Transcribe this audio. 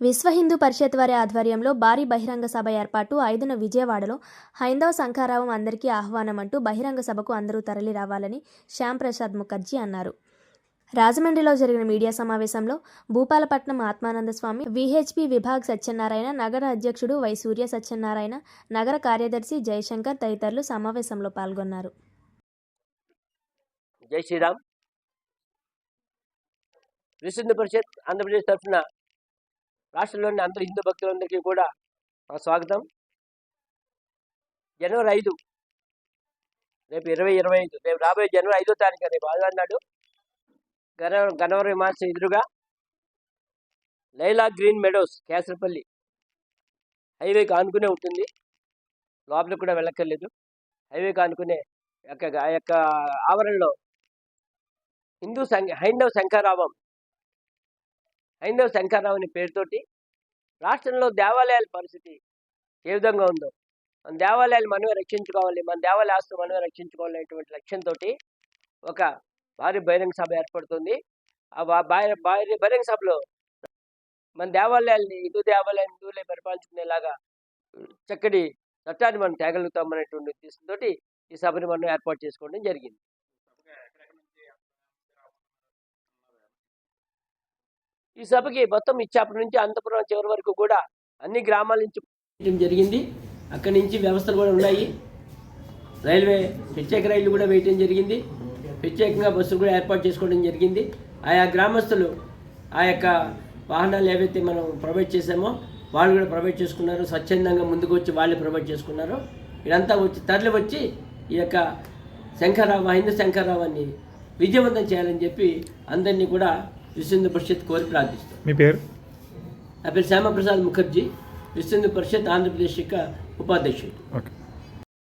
విశ్వ హిందూ పరిషత్ వారి ఆధ్వర్యంలో భారీ బహిరంగ సభ ఏర్పాటు. ఐదున విజయవాడలో హైందవ సంఖారావం అందరికీ ఆహ్వానం అంటూ బహిరంగ సభకు అందరూ తరలి రావాలని శ్యామ్ ప్రసాద్ ముఖర్జీ అన్నారు. రాజమండ్రిలో జరిగిన మీడియా సమావేశంలో భూపాలపట్నం ఆత్మానంద స్వామి విహెచ్పి విభాగ్ సత్యనారాయణ నగర అధ్యక్షుడు వై సూర్య సత్యనారాయణ నగర కార్యదర్శి జయశంకర్ తదితరులు సమావేశంలో పాల్గొన్నారు. జై శ్రీరామ్. పరిషత్ ఆంధ్రప్రదేశ్ తరఫున రాష్ట్రంలోని అందరు హిందూ భక్తులందరికీ కూడా మా స్వాగతం. జనవరి ఐదు రేపు ఇరవై ఇరవై ఐదు రేపు రాబోయే జనవరి ఐదో తారీఖు రేపు ఆదివారం నాడు గన గనవరి మాసం ఎదురుగా లైలా గ్రీన్ మెడోస్ కేసరపల్లి హైవేకి ఆనుకునే ఉంటుంది. లోపలికి కూడా వెళ్ళక్కర్లేదు. హైవేకి ఆనుకునే యొక్క ఆ యొక్క ఆవరణలో హిందూ సంఘ హైందవ శంకరావం హైందవ శంకరావం అనే పేరుతోటి రాష్ట్రంలో దేవాలయాల పరిస్థితి ఏ విధంగా ఉందో మన దేవాలయాలు మనమే రక్షించుకోవాలి మన దేవాలయ ఆస్తులు మనమే రక్షించుకోవాలి అనేటువంటి లక్ష్యంతో ఒక భారీ బహిరంగ సభ ఏర్పడుతుంది. ఆ భారీ భారీ బహిరంగ సభలో మన దేవాలయాల్ని హిందూ దేవాలయాన్ని హిందువులే పరిపాలించుకునేలాగా చక్కటి చట్టాన్ని మనం తేగలుగుతాం అనేటువంటి ఉద్దేశంతో ఈ సభని మనం ఏర్పాటు చేసుకోవడం జరిగింది. ఈ సభకి మొత్తం ఇచ్చాపటి నుంచి అంతపురం చివరి వరకు కూడా అన్ని గ్రామాల నుంచి జరిగింది. అక్కడి నుంచి వ్యవస్థలు కూడా ఉన్నాయి. రైల్వే ప్రత్యేక రైళ్ళు కూడా వేయటం జరిగింది. ప్రత్యేకంగా బస్సులు కూడా ఏర్పాటు చేసుకోవడం జరిగింది. ఆయా గ్రామస్తులు ఆ యొక్క వాహనాలు ఏవైతే మనం ప్రొవైడ్ చేసామో వాళ్ళు కూడా ప్రొవైడ్ చేసుకున్నారు. స్వచ్ఛందంగా ముందుకు వచ్చి వాళ్ళే ప్రొవైడ్ చేసుకున్నారు. ఇదంతా వచ్చి తరలి వచ్చి ఈ యొక్క శంకరరావు హిందూ అని విజయవంతం చేయాలని చెప్పి అందరినీ కూడా విశ్వ పరిషత్ కోరి ప్రార్థిస్తాం. మీ పేరు? నా పేరు శ్యామప్రసాద్ ముఖర్జీ. విశ్వ పరిషత్ ఆంధ్రప్రదేశ్ యొక్క ఉపాధ్యక్షుడు. ఓకే.